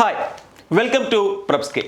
Hi welcome to PrepScale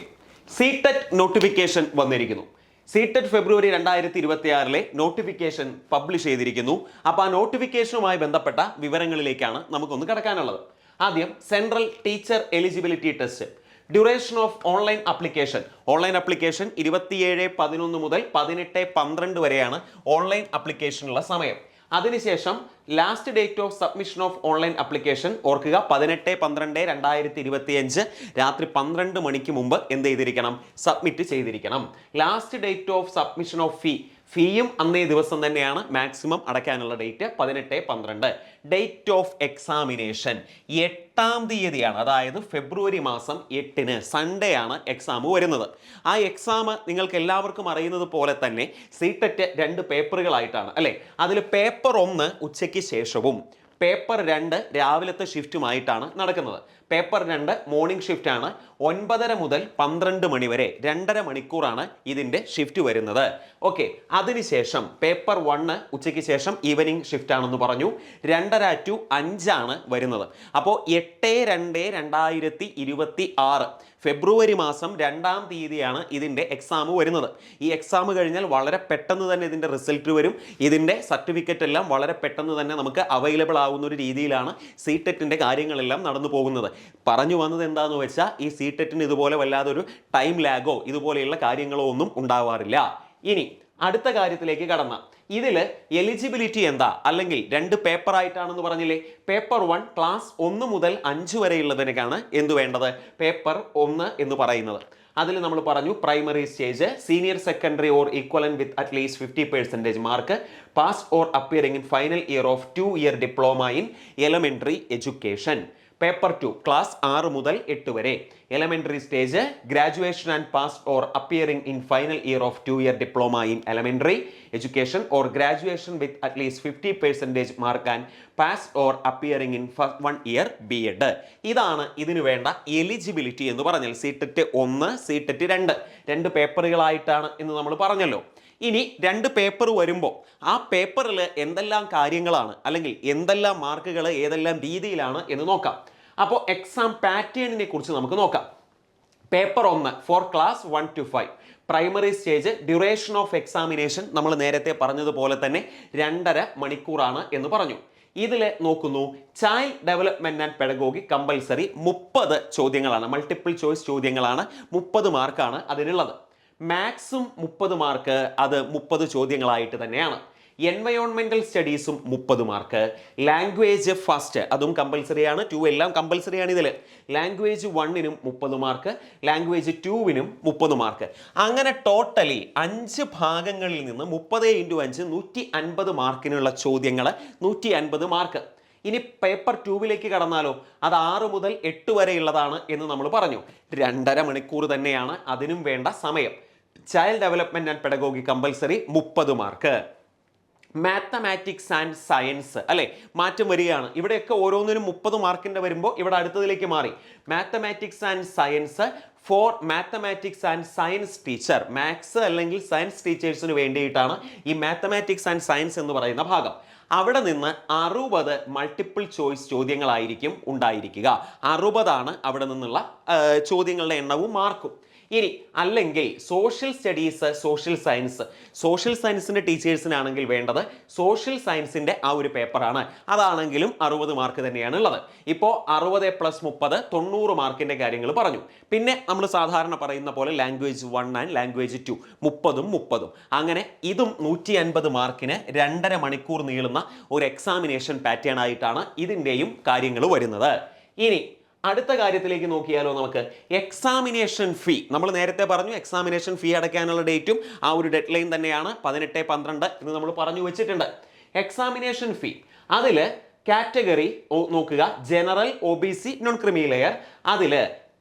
C TET notification വന്നിരിക്കുന്നു. C TET February രണ്ടായിരത്തി ഇരുപത്തി ആറിലെ നോട്ടിഫിക്കേഷൻ പബ്ലിഷ് ചെയ്തിരിക്കുന്നു. അപ്പോൾ ആ നോട്ടിഫിക്കേഷനുമായി ബന്ധപ്പെട്ട വിവരങ്ങളിലേക്കാണ് നമുക്കൊന്ന് കിടക്കാനുള്ളത്. ആദ്യം central teacher eligibility test duration of online application online application ഇരുപത്തിയേഴ് പതിനൊന്ന് മുതൽ പതിനെട്ട് പന്ത്രണ്ട് വരെയാണ് ഓൺലൈൻ അപ്ലിക്കേഷനുള്ള സമയം. അതിനുശേഷം last date of submission of online application ഓർക്കുക പതിനെട്ട് പന്ത്രണ്ട് രണ്ടായിരത്തി ഇരുപത്തിയഞ്ച് രാത്രി പന്ത്രണ്ട് മണിക്ക് മുമ്പ് എന്ത് ചെയ്തിരിക്കണം? സബ്മിറ്റ് ചെയ്തിരിക്കണം. Last date of submission of fee ഫീയും അന്നേ ദിവസം തന്നെയാണ് മാക്സിമം അടയ്ക്കാനുള്ള ഡേറ്റ് പതിനെട്ട് പന്ത്രണ്ട്. ഡേറ്റ് ഓഫ് എക്സാമിനേഷൻ എട്ടാം തീയതിയാണ്. അതായത് ഫെബ്രുവരി മാസം എട്ടിന് സൺഡേ ആണ് എക്സാം വരുന്നത്. ആ എക്സാം നിങ്ങൾക്ക് എല്ലാവർക്കും അറിയുന്നത് പോലെ തന്നെ സീറ്ററ്റ് രണ്ട് പേപ്പറുകളായിട്ടാണ് അല്ലേ? അതിൽ പേപ്പർ ഒന്ന് ഉച്ചയ്ക്ക് ശേഷവും പേപ്പർ രണ്ട് രാവിലത്തെ ഷിഫ്റ്റുമായിട്ടാണ് നടക്കുന്നത്. പേപ്പർ രണ്ട് മോർണിംഗ് ഷിഫ്റ്റ് ആണ് ഒൻപതര മുതൽ പന്ത്രണ്ട് മണി വരെ രണ്ടര മണിക്കൂറാണ് ഇതിന്റെ ഷിഫ്റ്റ് വരുന്നത്. ഓക്കെ അതിനുശേഷം പേപ്പർ വണ്ണ് ഉച്ചയ്ക്ക് ശേഷം ഈവനിങ് ഷിഫ്റ്റ് ആണെന്ന് പറഞ്ഞു. രണ്ടര ടു അഞ്ചാണ് വരുന്നത്. അപ്പോൾ എട്ട് രണ്ട് രണ്ടായിരത്തി ഇരുപത്തി ആറ് ഫെബ്രുവരി മാസം രണ്ടാം തീയതിയാണ് ഇതിന്റെ എക്സാം വരുന്നത്. ഈ എക്സാം കഴിഞ്ഞാൽ വളരെ പെട്ടെന്ന് തന്നെ ഇതിന്റെ റിസൾട്ട് വരും. ഇതിന്റെ സർട്ടിഫിക്കറ്റ് എല്ലാം വളരെ പെട്ടെന്ന് തന്നെ നമുക്ക് അവൈലബിൾ ആവുന്ന ഒരു രീതിയിലാണ് സി ടെറ്റിന്റെ കാര്യങ്ങളെല്ലാം നടന്നു പോകുന്നത്. പറഞ്ഞു വന്നത് എന്താണെന്ന് വെച്ചാൽ ഈ സി ടെറ്റിന് ഇതുപോലെ വല്ലാതൊരു ടൈം ലാഗോ ഇതുപോലെയുള്ള കാര്യങ്ങളോ ഒന്നും ഉണ്ടാവാറില്ല. ഇനി അടുത്ത കാര്യത്തിലേക്ക് കടന്ന. ഇതിൽ എലിജിബിലിറ്റി എന്താ? അല്ലെങ്കിൽ രണ്ട് പേപ്പർ ആയിട്ടാണെന്ന് പറഞ്ഞില്ലേ? പേപ്പർ വൺ ക്ലാസ് ഒന്ന് മുതൽ അഞ്ച് വരെയുള്ളതിനൊക്കെയാണ് എന്ത് വേണ്ടത്? പേപ്പർ ഒന്ന് എന്ന് പറയുന്നത്. അതിൽ നമ്മൾ പറഞ്ഞു primary stage senior secondary or equivalent with at least fifty percentage mark pass or appearing in final year of two year diploma in elementary education paper two class ആറ് മുതൽ എട്ട് വരെ. Elementary stage graduation and pass or appearing in final year of two year diploma in elementary education or graduation with at least fifty percentage mark and pass or appearing in one year B Ed ഇതാണ് ഇതിനു വേണ്ട eligibility എന്ന് പറഞ്ഞാൽ C TET ഒന്ന് C TET രണ്ട്. രണ്ട് പേപ്പറുകളായിട്ടാണ് എന്ന് നമ്മൾ പറഞ്ഞല്ലോ. ഇനി രണ്ട് പേപ്പർ വരുമ്പോൾ ആ പേപ്പറിൽ എന്തെല്ലാം കാര്യങ്ങളാണ് അല്ലെങ്കിൽ എന്തെല്ലാം മാർക്കുകൾ ഏതെല്ലാം രീതിയിലാണ് എന്ന് നോക്കാം. അപ്പോൾ എക്സാം പാറ്റേണിനെ കുറിച്ച് നമുക്ക് നോക്കാം. പേപ്പർ ഒന്ന് for class one to five primary stage duration of examination നമ്മൾ നേരത്തെ പറഞ്ഞതുപോലെ തന്നെ രണ്ടര മണിക്കൂറാണ് എന്ന് പറഞ്ഞു. ഇതിൽ നോക്കുന്നു child development and pedagogy compulsory മുപ്പത് ചോദ്യങ്ങളാണ് മൾട്ടിപ്പിൾ ചോയ്സ് ചോദ്യങ്ങളാണ് മുപ്പത് മാർക്കാണ് അതിനുള്ളത്. മാത്സും മുപ്പത് മാർക്ക് അത് മുപ്പത് ചോദ്യങ്ങളായിട്ട് തന്നെയാണ്. എൻവയോൺമെന്റൽ സ്റ്റഡീസും മുപ്പത് മാർക്ക് ലാംഗ്വേജ് ഫസ്റ്റ് അതും കമ്പൽസറി ആണ്. ടു എല്ലാം കമ്പൽസറി ആണ് ഇതിൽ ലാംഗ്വേജ് വണ്ണിനും മുപ്പത് മാർക്ക് ലാംഗ്വേജ് ടുവിനും മുപ്പത് മാർക്ക് അങ്ങനെ ടോട്ടലി അഞ്ച് ഭാഗങ്ങളിൽ നിന്ന് മുപ്പത് ഇന്റു അഞ്ച് നൂറ്റി അൻപത് മാർക്കിനുള്ള ചോദ്യങ്ങൾ നൂറ്റി അൻപത് മാർക്ക് ഇനി പേപ്പർ ടൂവിലേക്ക് കടന്നാലോ? അത് ആറ് മുതൽ എട്ട് വരെയുള്ളതാണ് എന്ന് നമ്മൾ പറഞ്ഞു. രണ്ടര മണിക്കൂർ തന്നെയാണ് അതിനും വേണ്ട സമയം. Child development and pedagogy compulsory മുപ്പത് മാർക്ക് മാത്തമാറ്റിക്സ് ആൻഡ് സയൻസ് അല്ലേ? മാറ്റം വരികയാണ്. ഇവിടെയൊക്കെ ഓരോന്നിനും മുപ്പത് മാർക്കിന്റെ വരുമ്പോൾ ഇവിടെ അടുത്തതിലേക്ക് മാറി. Mathematics and science for mathematics and science teacher maths അല്ലെങ്കിൽ സയൻസ് ടീച്ചേഴ്സിന് വേണ്ടിയിട്ടാണ് ഈ മാത്തമാറ്റിക്സ് ആൻഡ് സയൻസ് എന്ന് പറയുന്ന ഭാഗം. അവിടെ നിന്ന് അറുപത് മൾട്ടിപ്പിൾ ചോയ്സ് ചോദ്യങ്ങളായിരിക്കും ഉണ്ടായിരിക്കുക. അറുപതാണ് അവിടെ നിന്നുള്ള ചോദ്യങ്ങളുടെ എണ്ണവും മാർക്കും. ഇനി അല്ലെങ്കിൽ social studies social science social സയൻസിന്റെ ടീച്ചേഴ്സിനാണെങ്കിൽ വേണ്ടത് സോഷ്യൽ സയൻസിന്റെ ആ ഒരു പേപ്പറാണ് അതാണെങ്കിലും അറുപത് മാർക്ക് തന്നെയാണ് ഉള്ളത് ഇപ്പോൾ അറുപത് പ്ലസ് മുപ്പത് തൊണ്ണൂറ് മാർക്കിന്റെ കാര്യങ്ങൾ പറഞ്ഞു. പിന്നെ നമ്മൾ സാധാരണ പറയുന്ന പോലെ language one and language two മുപ്പതും മുപ്പതും. അങ്ങനെ ഇതും നൂറ്റി അൻപത് മാർക്കിന് രണ്ടര മണിക്കൂർ നീളുന്ന ഒരു എക്സാമിനേഷൻ പാറ്റേൺ ആയിട്ടാണ് ഇതിന്റെയും കാര്യങ്ങൾ വരുന്നത്. ഇനി അടുത്ത കാര്യത്തിലേക്ക് നോക്കിയാലോ നമുക്ക്. എക്സാമിനേഷൻ ഫീ നമ്മൾ നേരത്തെ പറഞ്ഞു എക്സാമിനേഷൻ ഫീ അടയ്ക്കാനുള്ള ഡേറ്റും ആ ഒരു ഡെഡ് ലൈൻ തന്നെയാണ്. പതിനെട്ട് പന്ത്രണ്ട് എന്ന് നമ്മൾ പറഞ്ഞു വെച്ചിട്ടുണ്ട്. എക്സാമിനേഷൻ ഫീ അതിൽ കാറ്റഗറി നോക്കുക. General O B C non creamy layer അതിൽ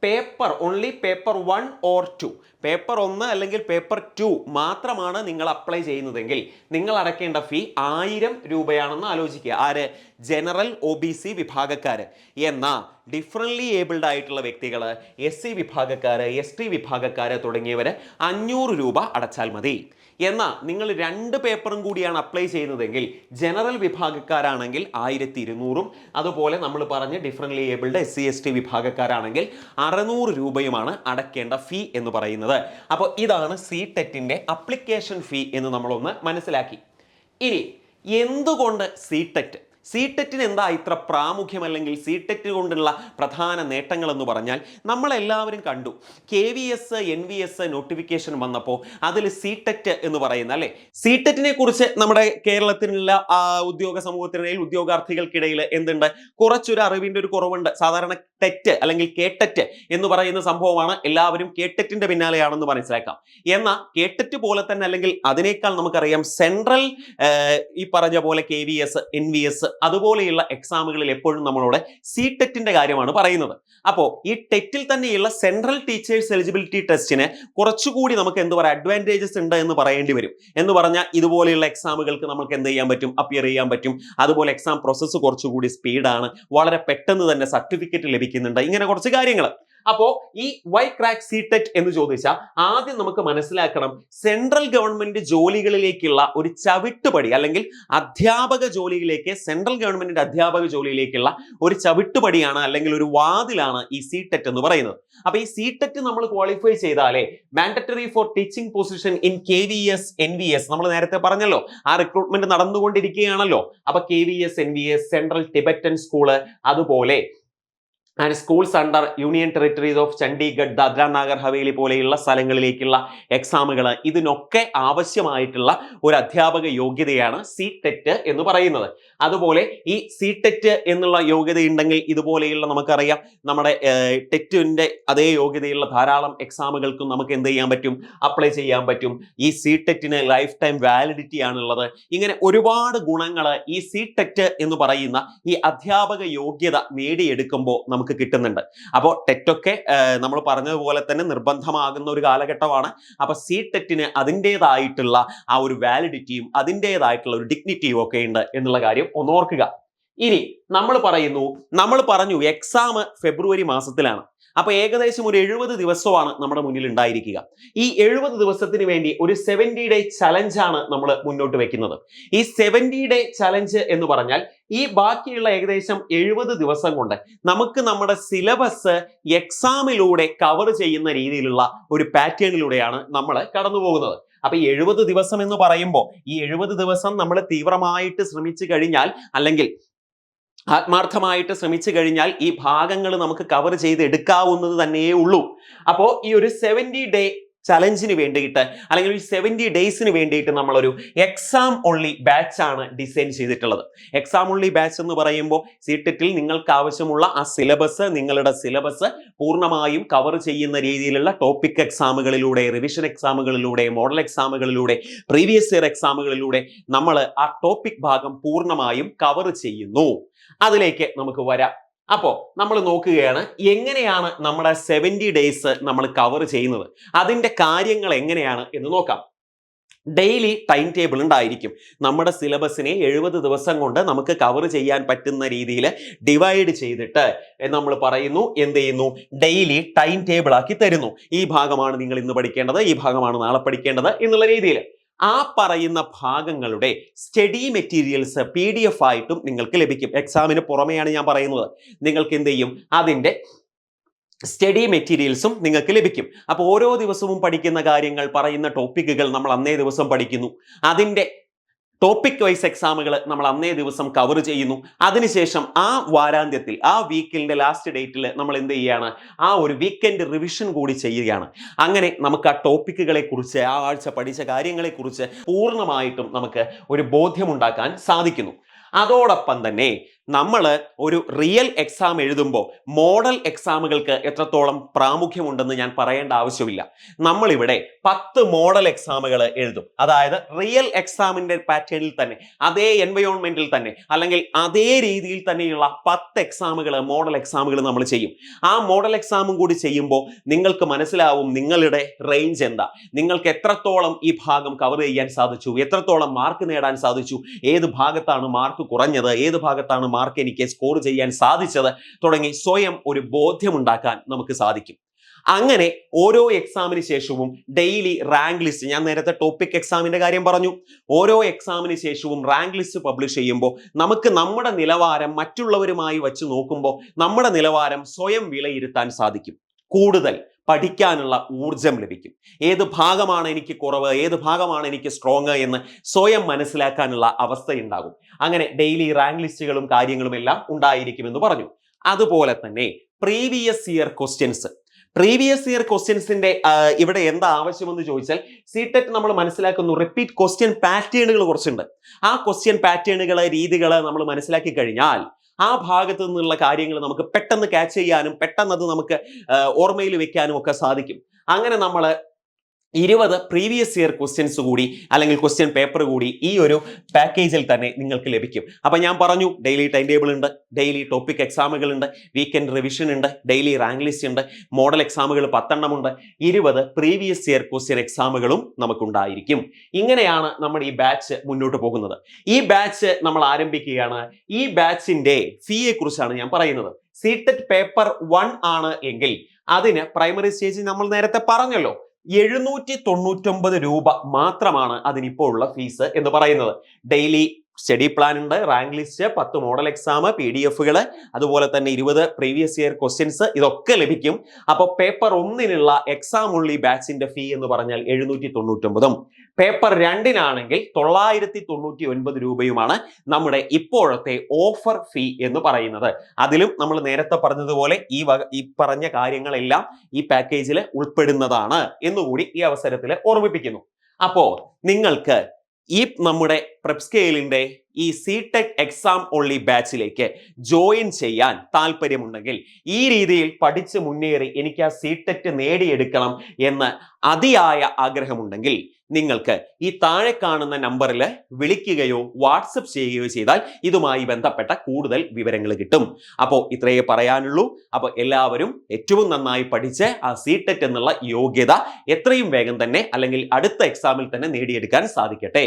paper only paper one or two paper ഒന്ന് അല്ലെങ്കിൽ പേപ്പർ ടു മാത്രമാണ് നിങ്ങൾ അപ്ലൈ ചെയ്യുന്നതെങ്കിൽ നിങ്ങൾ അടയ്ക്കേണ്ട ഫീ ആയിരം രൂപയാണെന്ന് ആലോചിക്കുക. ആര്? ജനറൽ ഒ ബി സി വിഭാഗക്കാർ എന്നാൽ ഡിഫറന്റ്ലി ഏബിൾഡ് ആയിട്ടുള്ള വ്യക്തികൾ എസ് സി വിഭാഗക്കാർ എസ് ടി വിഭാഗക്കാർ തുടങ്ങിയവർ അഞ്ഞൂറ് രൂപ അടച്ചാൽ മതി. എന്നാൽ നിങ്ങൾ രണ്ട് പേപ്പറും കൂടിയാണ് അപ്ലൈ ചെയ്യുന്നതെങ്കിൽ ജനറൽ വിഭാഗക്കാരാണെങ്കിൽ ആയിരത്തി ഇരുന്നൂറും അതുപോലെ നമ്മൾ പറഞ്ഞ differently abled S C S T വിഭാഗക്കാരാണെങ്കിൽ അറുന്നൂറ് രൂപയുമാണ് അടയ്ക്കേണ്ട ഫീ എന്ന് പറയുന്നത്. അപ്പോൾ ഇതാണ് സി ടെറ്റിന്റെ അപ്ലിക്കേഷൻ ഫീ എന്ന് നമ്മളൊന്ന് മനസ്സിലാക്കി. ഇനി എന്തുകൊണ്ട് സി ടെറ്റ് സി ടെറ്റിന് എന്താ ഇത്ര പ്രാമുഖ്യം അല്ലെങ്കിൽ സി ടെറ്റ് കൊണ്ടുള്ള പ്രധാന നേട്ടങ്ങൾ എന്ന് പറഞ്ഞാൽ നമ്മളെല്ലാവരും കണ്ടു. K V S N V S notification വന്നപ്പോൾ അതിൽ സി ടെറ്റ് എന്ന് പറയുന്ന അല്ലേ? സി ടെറ്റിനെ കുറിച്ച് നമ്മുടെ കേരളത്തിനുള്ള ഉദ്യോഗ സമൂഹത്തിനിടയിൽ ഉദ്യോഗാർത്ഥികൾക്കിടയിൽ എന്തുണ്ട്? കുറച്ചൊരു അറിവിന്റെ ഒരു കുറവുണ്ട്. സാധാരണ ടെറ്റ് അല്ലെങ്കിൽ കേട്ടറ്റ് എന്ന് പറയുന്ന സംഭവമാണ് എല്ലാവരും കേട്ടറ്റിന്റെ പിന്നാലെയാണെന്ന് മനസ്സിലാക്കാം. എന്നാൽ കേട്ടറ്റ് പോലെ തന്നെ അല്ലെങ്കിൽ അതിനേക്കാൾ നമുക്കറിയാം സെൻട്രൽ ഈ പറഞ്ഞ പോലെ K V S N V S അതുപോലെയുള്ള എക്സാമുകളിൽ എപ്പോഴും നമ്മളോട് സി ടെറ്റിന്റെ കാര്യമാണ് പറയുന്നത്. അപ്പോൾ ഈ ടെറ്റിൽ തന്നെയുള്ള സെൻട്രൽ ടീച്ചേഴ്സ് എലിജിബിലിറ്റി ടെസ്റ്റിന് കുറച്ചുകൂടി നമുക്ക് എന്ത് പറയാം അഡ്വാന്റേജസ് ഉണ്ട് എന്ന് പറയേണ്ടി വരും. എന്ന് പറഞ്ഞാൽ ഇതുപോലെയുള്ള എക്സാമുകൾക്ക് നമുക്ക് എന്ത് ചെയ്യാൻ പറ്റും? അപ്പിയർ ചെയ്യാൻ പറ്റും. അതുപോലെ എക്സാം പ്രോസസ്സ് കുറച്ചുകൂടി സ്പീഡാണ്. വളരെ പെട്ടെന്ന് തന്നെ സർട്ടിഫിക്കറ്റ് ലഭിക്കുന്നുണ്ട് ഇങ്ങനെ കുറച്ച് കാര്യങ്ങൾ അപ്പോ ഈ വൈ ക്രാക്ക് സി ടെറ്റ് എന്ന് ചോദിച്ചാൽ ആദ്യം നമുക്ക് മനസ്സിലാക്കണം സെൻട്രൽ ഗവൺമെന്റ് ജോലികളിലേക്കുള്ള ഒരു ചവിട്ടുപടി അല്ലെങ്കിൽ അധ്യാപക ജോലിയിലേക്ക് സെൻട്രൽ ഗവൺമെന്റിന്റെ അധ്യാപക ജോലിയിലേക്കുള്ള ഒരു ചവിട്ടുപടിയാണ് അല്ലെങ്കിൽ ഒരു വാതിലാണ് ഈ സി ടെറ്റ് എന്ന് പറയുന്നത്. അപ്പൊ ഈ സി ടെറ്റ് നമ്മൾ ക്വാളിഫൈ ചെയ്താലേ mandatory for teaching position in K V S N V S നമ്മൾ നേരത്തെ പറഞ്ഞല്ലോ ആ റിക്രൂട്ട്മെന്റ് നടന്നുകൊണ്ടിരിക്കുകയാണല്ലോ. അപ്പൊ K V S N V S central Tibetan school അതുപോലെ and schools under union territories of Chandigarh Dadra Nagar Haveli പോലെയുള്ള സ്ഥലങ്ങളിലേക്കുള്ള എക്സാമുകൾ ഇതിനൊക്കെ ആവശ്യമായിട്ടുള്ള ഒരു അധ്യാപക യോഗ്യതയാണ് സി ടെറ്റ് എന്ന് പറയുന്നത്. അതുപോലെ ഈ സി ടെറ്റ് എന്നുള്ള യോഗ്യത ഉണ്ടെങ്കിൽ ഇതുപോലെയുള്ള നമുക്കറിയാം നമ്മുടെ ടെറ്റുവിന്റെ അതേ യോഗ്യതയുള്ള ധാരാളം എക്സാമുകൾക്കും നമുക്ക് എന്ത് ചെയ്യാൻ പറ്റും? അപ്ലൈ ചെയ്യാൻ പറ്റും. ഈ സി ടെറ്റിന് ലൈഫ് ടൈം വാലിഡിറ്റി ആണുള്ളത്. ഇങ്ങനെ ഒരുപാട് ഗുണങ്ങൾ ഈ സി ടെറ്റ് എന്ന് പറയുന്ന ഈ അധ്യാപക യോഗ്യത നേടിയെടുക്കുമ്പോൾ നമുക്ക് കിട്ടുന്നുണ്ട്. അപ്പോൾ ടെറ്റൊക്കെ നമ്മൾ പറഞ്ഞതുപോലെ തന്നെ നിർബന്ധമാകുന്ന ഒരു കാലഘട്ടമാണ്. അപ്പോൾ സി ടെറ്റിന് അതിന്റെതായിട്ടുള്ള ആ ഒരു വാലിഡിറ്റിയും അതിന്റെതായിട്ടുള്ള ഒരു ഡിഗ്നിറ്റിയും ഒക്കെ ഉണ്ട് എന്നുള്ള കാര്യം ഒന്ന് ഓർക്കുക. ഇനി നമ്മൾ പറയുന്നു നമ്മൾ പറഞ്ഞു എക്സാം ഫെബ്രുവരി മാസത്തിലാണ്. അപ്പൊ ഏകദേശം ഒരു എഴുപത് ദിവസമാണ് നമ്മുടെ മുന്നിൽ ഉണ്ടായിരിക്കുക. ഈ എഴുപത് ദിവസത്തിന് വേണ്ടി ഒരു സെവന്റി ഡേ ചലഞ്ചാണ് നമ്മൾ മുന്നോട്ട് വെക്കുന്നത്. ഈ സെവന്റി ഡേ ചലഞ്ച് എന്ന് പറഞ്ഞാൽ ഈ ബാക്കിയുള്ള ഏകദേശം എഴുപത് ദിവസം കൊണ്ട് നമുക്ക് നമ്മുടെ സിലബസ് എക്സാമിലൂടെ കവർ ചെയ്യുന്ന രീതിയിലുള്ള ഒരു പാറ്റേണിലൂടെയാണ് നമ്മൾ കടന്നു പോകുന്നത് അപ്പൊ ഈ എഴുപത് ദിവസം എന്ന് പറയുമ്പോൾ ഈ എഴുപത് ദിവസം നമ്മൾ തീവ്രമായിട്ട് ശ്രമിച്ചു കഴിഞ്ഞാൽ അല്ലെങ്കിൽ ആത്മാർത്ഥമായിട്ട് ശ്രമിച്ചു കഴിഞ്ഞാൽ ഈ ഭാഗങ്ങൾ നമുക്ക് കവർ ചെയ്ത് എടുക്കാവുന്നത് തന്നെയേ ഉള്ളൂ. അപ്പോൾ ഈ ഒരു സെവന്റി ഡേ ചലഞ്ചിന് വേണ്ടിയിട്ട് അല്ലെങ്കിൽ ഒരു സെവന്റി ഡേയ്സിന് വേണ്ടിയിട്ട് നമ്മളൊരു എക്സാം ഓൺലി ബാച്ച് ആണ് ഡിസൈൻ ചെയ്തിട്ടുള്ളത്. എക്സാം ഓൺലി ബാച്ച് എന്ന് പറയുമ്പോൾ സീറ്ററ്റിൽ നിങ്ങൾക്ക് ആവശ്യമുള്ള ആ സിലബസ് നിങ്ങളുടെ സിലബസ് പൂർണമായും കവർ ചെയ്യുന്ന രീതിയിലുള്ള ടോപ്പിക് എക്സാമുകളിലൂടെ റിവിഷൻ എക്സാമുകളിലൂടെ മോഡൽ എക്സാമുകളിലൂടെ പ്രീവിയസ് ഇയർ എക്സാമുകളിലൂടെ നമ്മൾ ആ ടോപ്പിക് ഭാഗം പൂർണമായും കവർ ചെയ്യുന്നു. അതിലേക്ക് നമുക്ക് വരാം. അപ്പോൾ നമ്മൾ നോക്കുകയാണ് എങ്ങനെയാണ് നമ്മുടെ സെവന്റി ഡേയ്സ് നമ്മൾ കവർ ചെയ്യുന്നത്? അതിന്റെ കാര്യങ്ങൾ എങ്ങനെയാണ് എന്ന് നോക്കാം. ഡെയിലി ടൈം ടേബിൾ ഉണ്ടായിരിക്കും. നമ്മുടെ സിലബസിനെ എഴുപത് ദിവസം കൊണ്ട് നമുക്ക് കവർ ചെയ്യാൻ പറ്റുന്ന രീതിയിൽ ഡിവൈഡ് ചെയ്തിട്ട് നമ്മൾ പറയുന്നു എന്ത് ചെയ്യുന്നു? ഡെയിലി ടൈം ടേബിൾ ആക്കി തരുന്നു. ഈ ഭാഗമാണ് നിങ്ങൾ ഇന്ന് പഠിക്കേണ്ടത് ഈ ഭാഗമാണ് നാളെ പഠിക്കേണ്ടത് എന്നുള്ള രീതിയിൽ. ആ പറയുന്ന ഭാഗങ്ങളുടെ study materials P D F ആയിട്ടും നിങ്ങൾക്ക് ലഭിക്കും. എക്സാമിന് പുറമെയാണ് ഞാൻ പറയുന്നത്. നിങ്ങൾക്ക് എന്ത് ചെയ്യും? അതിന്റെ സ്റ്റഡി മെറ്റീരിയൽസും നിങ്ങൾക്ക് ലഭിക്കും. അപ്പോൾ ഓരോ ദിവസവും പഠിക്കുന്ന കാര്യങ്ങൾ പറയുന്ന ടോപ്പിക്കുകൾ നമ്മൾ അന്നേ ദിവസം പഠിക്കുന്നു. അതിന്റെ ടോപ്പിക് വൈസ് എക്സാമുകൾ നമ്മൾ അന്നേ ദിവസം കവർ ചെയ്യുന്നു. അതിനുശേഷം ആ വാരാന്ത്യത്തിൽ ആ വീക്കിന്റെ ലാസ്റ്റ് ഡേറ്റിൽ നമ്മൾ എന്ത് ചെയ്യുകയാണ്? ആ ഒരു വീക്കെൻഡ് റിവിഷൻ കൂടി ചെയ്യുകയാണ്. അങ്ങനെ നമുക്ക് ആ ടോപ്പിക്കുകളെ കുറിച്ച് ആ ആഴ്ച പഠിച്ച കാര്യങ്ങളെക്കുറിച്ച് പൂർണമായിട്ടും നമുക്ക് ഒരു ബോധ്യമുണ്ടാക്കാൻ സാധിക്കുന്നു. അതോടൊപ്പം തന്നെ നമ്മൾ ഒരു റിയൽ എക്സാം എഴുതുമ്പോൾ മോഡൽ എക്സാമുകൾക്ക് എത്രത്തോളം പ്രാമുഖ്യമുണ്ടെന്ന് ഞാൻ പറയേണ്ട ആവശ്യമില്ല. നമ്മളിവിടെ പത്ത് മോഡൽ എക്സാമുകൾ എഴുതും. അതായത് റിയൽ എക്സാമിന്റെ പാറ്റേണിൽ തന്നെ അതേ എൻവയോൺമെന്റിൽ തന്നെ അല്ലെങ്കിൽ അതേ രീതിയിൽ തന്നെയുള്ള പത്ത് എക്സാമുകൾ മോഡൽ എക്സാമുകൾ നമ്മൾ ചെയ്യും. ആ മോഡൽ എക്സാമും കൂടി ചെയ്യുമ്പോൾ നിങ്ങൾക്ക് മനസ്സിലാവും നിങ്ങളുടെ റേഞ്ച് എന്താ. നിങ്ങൾക്ക് എത്രത്തോളം ഈ ഭാഗം കവർ ചെയ്യാൻ സാധിച്ചു എത്രത്തോളം മാർക്ക് നേടാൻ സാധിച്ചു ഏത് ഭാഗത്താണ് മാർക്ക് കുറഞ്ഞത് ഏത് ഭാഗത്താണ് മാർക്ക് എനിക്ക് സ്കോർ ചെയ്യാൻ സാധിച്ചത് തുടങ്ങി സ്വയം ഒരു ബോധ്യമുണ്ടാക്കാൻ നമുക്ക് സാധിക്കും. അങ്ങനെ ഓരോ എക്സാമിന് ശേഷവും ഡെയിലി റാങ്ക് ലിസ്റ്റ് ഞാൻ നേരത്തെ ടോപ്പിക് എക്സാമിന്റെ കാര്യം പറഞ്ഞു. ഓരോ എക്സാമിന് ശേഷവും റാങ്ക് ലിസ്റ്റ് പബ്ലിഷ് ചെയ്യുമ്പോൾ നമുക്ക് നമ്മുടെ നിലവാരം മറ്റുള്ളവരുമായി വച്ച് നോക്കുമ്പോൾ നമ്മുടെ നിലവാരം സ്വയം വിലയിരുത്താൻ സാധിക്കും. കൂടുതൽ പഠിക്കാനുള്ള ഊർജം ലഭിക്കും. ഏത് ഭാഗമാണ് എനിക്ക് കുറവ് ഏത് ഭാഗമാണ് എനിക്ക് സ്ട്രോങ് എന്ന് സ്വയം മനസ്സിലാക്കാനുള്ള അവസ്ഥയുണ്ടാകും. അങ്ങനെ ഡെയിലി റാങ്ക് ലിസ്റ്റുകളും കാര്യങ്ങളും എല്ലാം ഉണ്ടായിരിക്കുമെന്ന് പറഞ്ഞു. അതുപോലെ തന്നെ previous year questions previous year ക്വസ്റ്റ്യൻസിന്റെ ഇവിടെ എന്താ ആവശ്യമെന്ന് ചോദിച്ചാൽ സി ടെറ്റ് നമ്മൾ മനസ്സിലാക്കുന്നു റിപ്പീറ്റ് ക്വസ്റ്റ്യൻ പാറ്റേണുകൾ കുറച്ചുണ്ട്. ആ ക്വസ്റ്റ്യൻ പാറ്റേണുകൾ രീതികൾ നമ്മൾ മനസ്സിലാക്കി കഴിഞ്ഞാൽ ആ ഭാഗത്തു നിന്നുള്ള കാര്യങ്ങൾ നമുക്ക് പെട്ടെന്ന് ക്യാച്ച് ചെയ്യാനും പെട്ടെന്ന് അത് നമുക്ക് ഓർമ്മയിൽ വെക്കാനും ഒക്കെ സാധിക്കും. അങ്ങനെ നമ്മൾ ഇരുപത് പ്രീവിയസ് ഇയർ ക്വസ്റ്റ്യൻസ് കൂടി അല്ലെങ്കിൽ ക്വസ്റ്റ്യൻ പേപ്പർ കൂടി ഈ ഒരു പാക്കേജിൽ തന്നെ നിങ്ങൾക്ക് ലഭിക്കും. അപ്പം ഞാൻ പറഞ്ഞു ഡെയിലി ടൈം ടേബിൾ ഉണ്ട് ഡെയിലി ടോപ്പിക് എക്സാമുകൾ ഉണ്ട് വീക്കെൻഡ് റിവിഷൻ ഉണ്ട് ഡെയിലി റാങ്ക് ലിസ്റ്റ് ഉണ്ട് മോഡൽ എക്സാമുകൾ പത്തെണ്ണം ഉണ്ട്. ഇരുപത് പ്രീവിയസ് ഇയർ ക്വസ്റ്റ്യൻ എക്സാമുകളും നമുക്കുണ്ടായിരിക്കും. ഇങ്ങനെയാണ് നമ്മുടെ ഈ ബാച്ച് മുന്നോട്ട് പോകുന്നത്. ഈ ബാച്ച് നമ്മൾ ആരംഭിക്കുകയാണ്. ഈ ബാച്ചിന്റെ ഫീയെ കുറിച്ചാണ് ഞാൻ പറയുന്നത്. സീറ്റഡ് പേപ്പർ വൺ ആണ് എങ്കിൽ അതിന് പ്രൈമറി സ്റ്റേജിൽ നമ്മൾ നേരത്തെ പറഞ്ഞല്ലോ. എഴുന്നൂറ്റി തൊണ്ണൂറ്റൊമ്പത് രൂപ മാത്രമാണ് അതിനിപ്പോൾ ഉള്ള ഫീസ് എന്ന് പറയുന്നത്. ഡെയിലി സ്റ്റഡി പ്ലാൻ ഉണ്ട് റാങ്ക് ലിസ്റ്റ് പത്ത് മോഡൽ എക്സാം പി ഡി എഫുകൾ അതുപോലെ തന്നെ ഇരുപത് പ്രീവിയസ് ഇയർ ക്വസ്റ്റ്യൻസ് ഇതൊക്കെ ലഭിക്കും. അപ്പോൾ പേപ്പർ ഒന്നിനുള്ള എക്സാം ഉള്ളി ബാച്ചിന്റെ ഫീ എന്ന് പറഞ്ഞാൽ എഴുന്നൂറ്റി തൊണ്ണൂറ്റൊമ്പതും പേപ്പർ രണ്ടിനാണെങ്കിൽ തൊള്ളായിരത്തി തൊണ്ണൂറ്റി ഒൻപത് രൂപയുമാണ് നമ്മുടെ ഇപ്പോഴത്തെ ഓഫർ ഫീ എന്ന് പറയുന്നത്. അതിലും നമ്മൾ നേരത്തെ പറഞ്ഞതുപോലെ ഈ ഈ പറഞ്ഞ കാര്യങ്ങളെല്ലാം ഈ പാക്കേജിൽ ഉൾപ്പെടുന്നതാണ് എന്നുകൂടി ഈ അവസരത്തിൽ ഓർമ്മിപ്പിക്കുന്നു. അപ്പോൾ നിങ്ങൾക്ക് ഈ നമ്മുടെ പ്രെപ്സ്കെയിലിന്റെ ഈ സി ടെക് എക്സാം ഓൺലി ബാച്ചിലേക്ക് ജോയിൻ ചെയ്യാൻ താല്പര്യമുണ്ടെങ്കിൽ ഈ രീതിയിൽ പഠിച്ച് മുന്നേറി എനിക്ക് ആ സി ടെറ്റ് നേടിയെടുക്കണം എന്ന് അതിയായ ആഗ്രഹമുണ്ടെങ്കിൽ നിങ്ങൾക്ക് ഈ താഴെ കാണുന്ന നമ്പറിൽ വിളിക്കുകയോ വാട്സപ്പ് ചെയ്യുകയോ ചെയ്താൽ ഇതുമായി ബന്ധപ്പെട്ട കൂടുതൽ വിവരങ്ങൾ കിട്ടും. അപ്പോൾ ഇത്രയേ പറയാനുള്ളൂ. അപ്പോൾ എല്ലാവരും ഏറ്റവും നന്നായി പഠിച്ച് ആ സി ടെറ്റ് എന്നുള്ള യോഗ്യത എത്രയും വേഗം തന്നെ അല്ലെങ്കിൽ അടുത്ത എക്സാമിൽ തന്നെ നേടിയെടുക്കാൻ സാധിക്കട്ടെ.